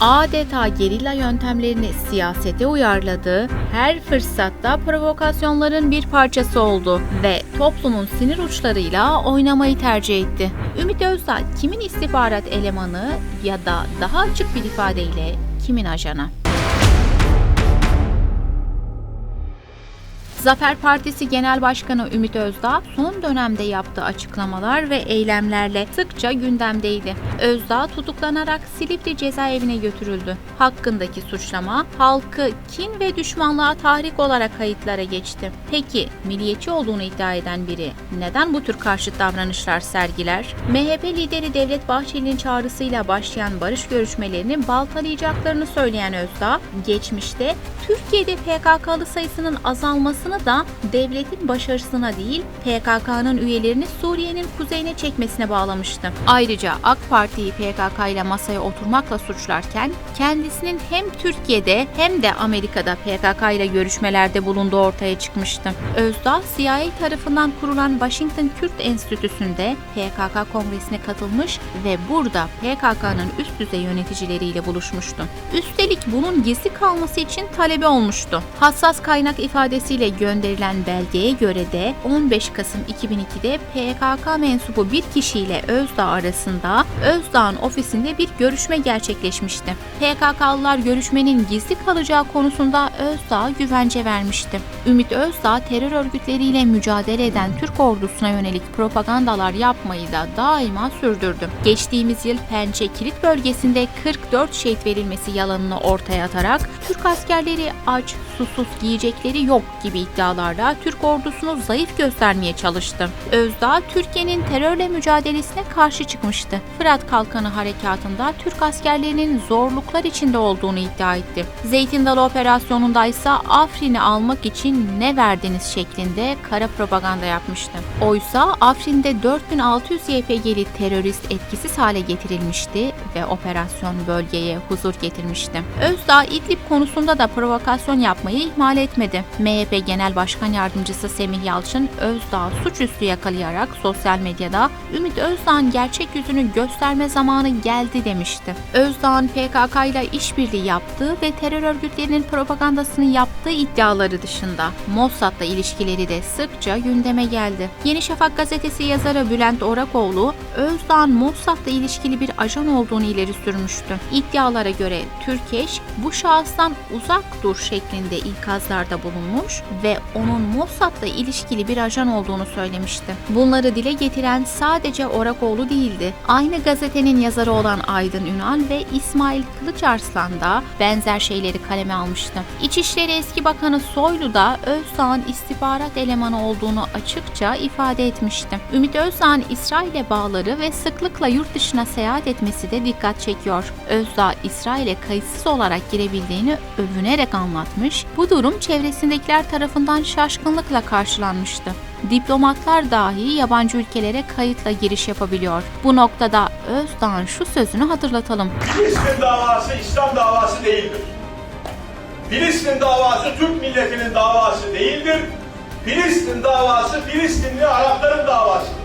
adeta gerilla yöntemlerini siyasete uyarladı, her fırsatta provokasyonların bir parçası oldu ve toplumun sinir uçlarıyla oynamayı tercih etti. Ümit Özdağ kimin istihbarat elemanı ya da daha açık bir ifadeyle kimin ajanı? Zafer Partisi Genel Başkanı Ümit Özdağ son dönemde yaptığı açıklamalar ve eylemlerle sıkça gündemdeydi. Özdağ tutuklanarak Silivri cezaevine götürüldü. Hakkındaki suçlama halkı kin ve düşmanlığa tahrik olarak kayıtlara geçti. Peki milliyetçi olduğunu iddia eden biri neden bu tür karşıt davranışlar sergiler? MHP lideri Devlet Bahçeli'nin çağrısıyla başlayan barış görüşmelerini baltalayacaklarını söyleyen Özdağ, geçmişte Türkiye'de PKK'lı sayısının azalmasını da devletin başarısına değil PKK'nın üyelerini Suriye'nin kuzeyine çekmesine bağlamıştı. Ayrıca AK Parti'yi PKK ile masaya oturmakla suçlarken kendisinin hem Türkiye'de hem de Amerika'da PKK ile görüşmelerde bulunduğu ortaya çıkmıştı. Özdağ, CIA tarafından kurulan Washington Kürt Enstitüsü'nde PKK kongresine katılmış ve burada PKK'nın üst düzey yöneticileriyle buluşmuştu. Üstelik bunun gizli kalması için talebi olmuştu. Hassas kaynak ifadesiyle gönderilen belgeye göre de 15 Kasım 2002'de PKK mensubu bir kişiyle Özdağ arasında Özdağ'ın ofisinde bir görüşme gerçekleşmişti. PKK'lılar görüşmenin gizli kalacağı konusunda Özdağ'a güvence vermişti. Ümit Özdağ terör örgütleriyle mücadele eden Türk ordusuna yönelik propagandalar yapmayı da daima sürdürdü. Geçtiğimiz yıl Pençe Kilit bölgesinde 44 şehit verilmesi yalanını ortaya atarak Türk askerleri aç, susuz giyecekleri yok gibi iddialarla Türk ordusunu zayıf göstermeye çalıştı. Özdağ, Türkiye'nin terörle mücadelesine karşı çıkmıştı. Fırat Kalkanı harekatında Türk askerlerinin zorluklar içinde olduğunu iddia etti. Zeytin Dalı operasyonunda ise Afrin'i almak için ne verdiniz şeklinde kara propaganda yapmıştı. Oysa Afrin'de 4600 YPG'li terörist etkisiz hale getirilmişti ve operasyon bölgeye huzur getirmişti. Özdağ İdlib konusunda da provokasyon yapmayı ihmal etmedi. MHP Genel Başkan Yardımcısı Semih Yalçın Özdağ suçüstü yakalayarak sosyal medyada Ümit Özdağ'ın gerçek yüzünü gösterme zamanı geldi demişti. Özdağ'ın PKK ile işbirliği yaptığı ve terör örgütlerinin propagandasını yaptığı iddiaları dışında Mossad'la ilişkileri de sıkça gündeme geldi. Yeni Şafak gazetesi yazarı Bülent Orakoğlu, Özdağ'ın Mossad'la ilişkili bir ajan olduğunu ileri sürmüştü. İddialara göre Türkeş bu şahıstan uzak dur şeklinde ikazlarda bulunmuş ve onun Mossad'la ilişkili bir ajan olduğunu söylemişti. Bunları dile getiren sadece Orakoğlu değildi. Aynı gazetenin yazarı olan Aydın Ünal ve İsmail Kılıçarslan da benzer şeyleri kaleme almıştı. İçişleri eski bakanı Soylu da Özdağ'ın istihbarat elemanı olduğunu açıkça ifade etmişti. Ümit Özdağ'ın İsrail'e bağları ve sıklıkla yurt dışına seyahat etmesi de dikkat çekiyor. Özdağ İsrail'e kayıtsız olarak girebildiğini övünerek anlatmış. Bu durum çevresindekiler tarafından şaşkınlıkla karşılanmıştı. Diplomatlar dahi yabancı ülkelere kayıtla giriş yapabiliyor. Bu noktada Özdağ'ın şu sözünü hatırlatalım. Filistin davası İslam davası değildir. Filistin davası Türk milletinin davası değildir. Filistin davası Filistinli Arapların davasıdır.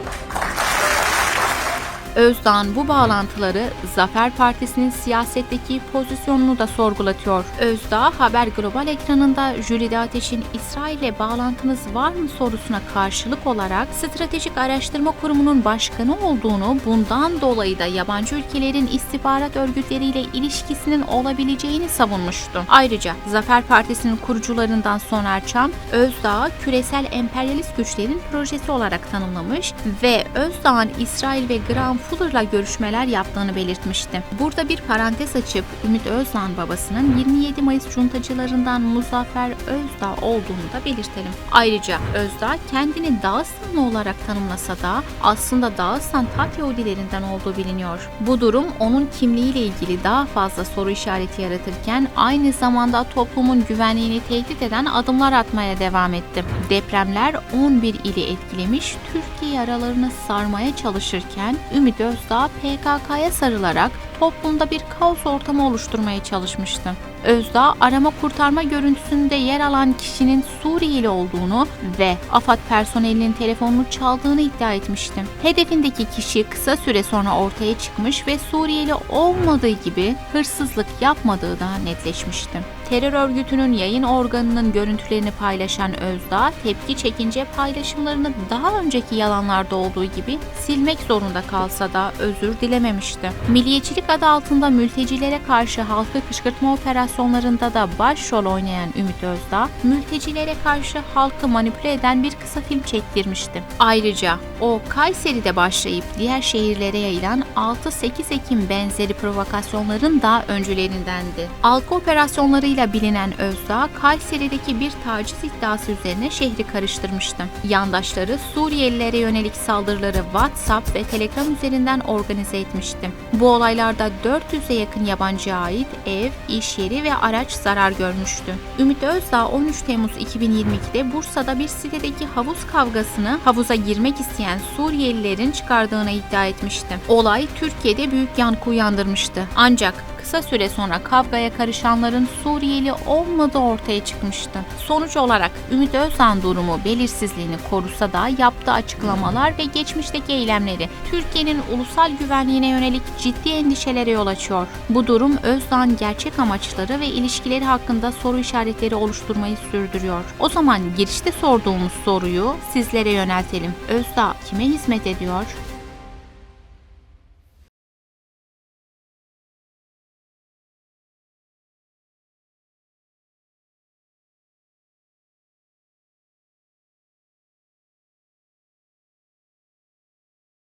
Özdağ'ın bu bağlantıları Zafer Partisi'nin siyasetteki pozisyonunu da sorgulatıyor. Özdağ, Haber Global ekranında Jülide Ateş'in İsrail'le bağlantınız var mı sorusuna karşılık olarak Stratejik Araştırma Kurumu'nun başkanı olduğunu, bundan dolayı da yabancı ülkelerin istihbarat örgütleriyle ilişkisinin olabileceğini savunmuştu. Ayrıca Zafer Partisi'nin kurucularından Soner Çam, Özdağ'ı küresel emperyalist güçlerin projesi olarak tanımlamış ve Özdağ'ın İsrail ve Graham Fuller'la görüşmeler yaptığını belirtmişti. Burada bir parantez açıp Ümit Özdağ'ın babasının 27 Mayıs cuntacılarından Muzaffer Özdağ olduğunu da belirtelim. Ayrıca Özdağ kendini Dağıstanlı olarak tanımlasa da aslında Dağıstan Tat Yahudilerinden olduğu biliniyor. Bu durum onun kimliğiyle ilgili daha fazla soru işareti yaratırken aynı zamanda toplumun güvenliğini tehdit eden adımlar atmaya devam etti. Depremler 11 ili etkilemiş, Türkiye yaralarını sarmaya çalışırken Ümit Özdağ PKK'ya sarılarak toplumda bir kaos ortamı oluşturmaya çalışmıştı. Özdağ arama kurtarma görüntüsünde yer alan kişinin Suriyeli olduğunu ve AFAD personelinin telefonunu çaldığını iddia etmişti. Hedefindeki kişi kısa süre sonra ortaya çıkmış ve Suriyeli olmadığı gibi hırsızlık yapmadığı da netleşmişti. Terör örgütünün yayın organının görüntülerini paylaşan Özdağ tepki çekince paylaşımlarını daha önceki yalanlarda olduğu gibi silmek zorunda kalsa da özür dilememişti. Milliyetçilik adı altında mültecilere karşı halkı kışkırtma operasyonlarında da başrol oynayan Ümit Özdağ, mültecilere karşı halkı manipüle eden bir kısa film çektirmişti. Ayrıca o Kayseri'de başlayıp diğer şehirlere yayılan 6-8 Ekim benzeri provokasyonların da öncülerindendi. Algı operasyonlarıyla bilinen Özdağ, Kayseri'deki bir taciz iddiası üzerine şehri karıştırmıştı. Yandaşları Suriyelilere yönelik saldırıları WhatsApp ve Telegram üzerinden organize etmişti. Bu olaylarda 400'e yakın yabancıya ait ev, iş yeri ve araç zarar görmüştü. Ümit Özdağ 13 Temmuz 2022'de Bursa'da bir sitedeki havuz kavgasını havuza girmek isteyen Suriyelilerin çıkardığını iddia etmişti. Olay Türkiye'de büyük yankı uyandırmıştı. Ancak kısa süre sonra kavgaya karışanların Suriyeli olmadığı ortaya çıkmıştı. Sonuç olarak Ümit Özdağ'ın durumu belirsizliğini korusa da yaptığı açıklamalar ve geçmişteki eylemleri Türkiye'nin ulusal güvenliğine yönelik ciddi endişelere yol açıyor. Bu durum Özdağ'ın gerçek amaçları ve ilişkileri hakkında soru işaretleri oluşturmayı sürdürüyor. O zaman girişte sorduğumuz soruyu sizlere yöneltelim. Özdağ kime hizmet ediyor?